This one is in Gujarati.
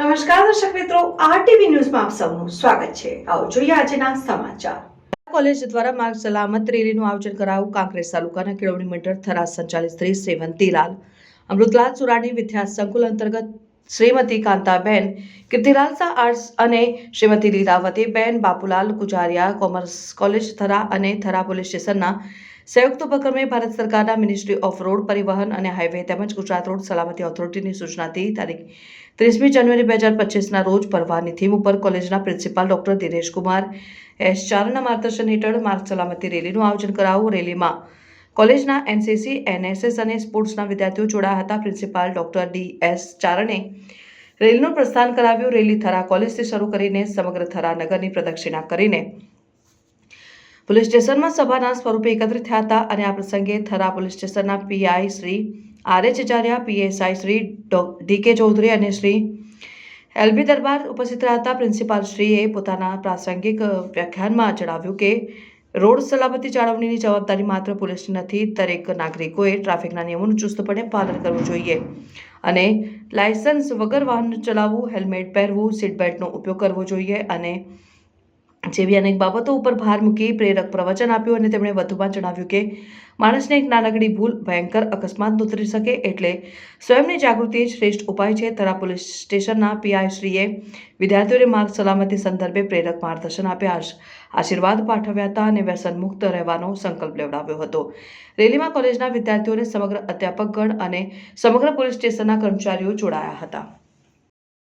નમસ્કાર દર્શક મિત્રો, આરટીવી ન્યૂઝમાં આપ સૌનું સ્વાગત છે. આવો જોઈએ આજના સમાચાર. કોલેજ દ્વારા માર્ગ સલામત રેલીનું આયોજન કરાયું કાંકરેજ તાલુકાના કેળવણી મંડળ થરા સંચાલિત શ્રી સેવંતીલાલ અમૃતલાલ સુરાણી વિદ્યા સંકુલ અંતર્ગત શ્રીમતી કાંતાબેન, કીર્તિલાલ શાહ આર્ટ્સ અને શ્રીમતી લીલાવતીબેન બાપુલાલ કુજારિયા કોમર્સ કોલેજ થરા અને થરા પોલીસ સ્ટેશનના સંયુક્ત ઉપક્રમે ભારત સરકારના મિનિસ્ટ્રી ઓફ રોડ પરિવહન અને હાઈવે તેમજ ગુજરાત રોડ સલામતી ઓથોરિટીની સૂચનાથી તારીખ ત્રીસમી જાન્યુઆરી બે હજાર પચીસના રોજ પરવાની થીમ ઉપર કોલેજના principal doctor Dinesh Kumar S ચારના માર્ગદર્શન હેઠળ માર્ગ સલામતી રેલીનું આયોજન કરાવવું રેલીમાં કોલેજના એનસીસી એનએસએસ અને સ્પોર્ટ્સના વિદ્યાર્થીઓ જોડાયા હતા. પ્રિન્સિપાલ ડોક્ટર ડી એસ ચારણે રેલીનું પ્રસ્થાન કરાવ્યું. રેલી થરા કોલેજથી શરૂ કરીને સમગ્ર થરા નગરની પ્રદક્ષિણા કરીને પોલીસ સ્ટેશનમાં સભાના સ્વરૂપે એકત્રિત થયા હતા અને આ પ્રસંગે થરા પોલીસ સ્ટેશનના PI Shri R H Acharya PSI Shri D K Chaudhary અને શ્રી એલબી દરબાર ઉપસ્થિત રહ્યા હતા. પ્રિન્સિપાલ શ્રીએ પોતાના પ્રાસંગિક વ્યાખ્યાનમાં જણાવ્યું કે, રોડ સલામતી જાળવણીની જવાબદારી માત્ર પોલીસની નથી, દરેક નાગરિકોએ ટ્રાફિકના નિયમોનું ચુસ્તપણે પાલન કરવું જોઈએ અને લાયસન્સ વગર વાહન ચલાવવું, હેલ્મેટ પહેરવું, સીટ બેલ્ટનો ઉપયોગ કરવો જોઈએ અને જેવી અનેક બાબતો ઉપર ભાર મૂકી પ્રેરક પ્રવચન આપ્યું અને તેમણે વધુમાં જણાવ્યું કે, માણસને એક નાનકડી ભૂલ ભયંકર અકસ્માત નોતરી શકે એટલે સ્વયંની જાગૃતિ શ્રેષ્ઠ ઉપાય છે. તરા પોલીસ સ્ટેશનના પીઆઈ શ્રીએ વિદ્યાર્થીઓને માર્ગ સલામતી સંદર્ભે પ્રેરક માર્ગદર્શન આપ્યા. આશીર્વાદ પાઠવ્યા હતા અને વ્યસન મુક્ત રહેવાનો સંકલ્પ લેવડાવ્યો હતો. રેલીમાં કોલેજના વિદ્યાર્થીઓને સમગ્ર અધ્યાપકગણ અને સમગ્ર પોલીસ સ્ટેશનના કર્મચારીઓ જોડાયા હતા.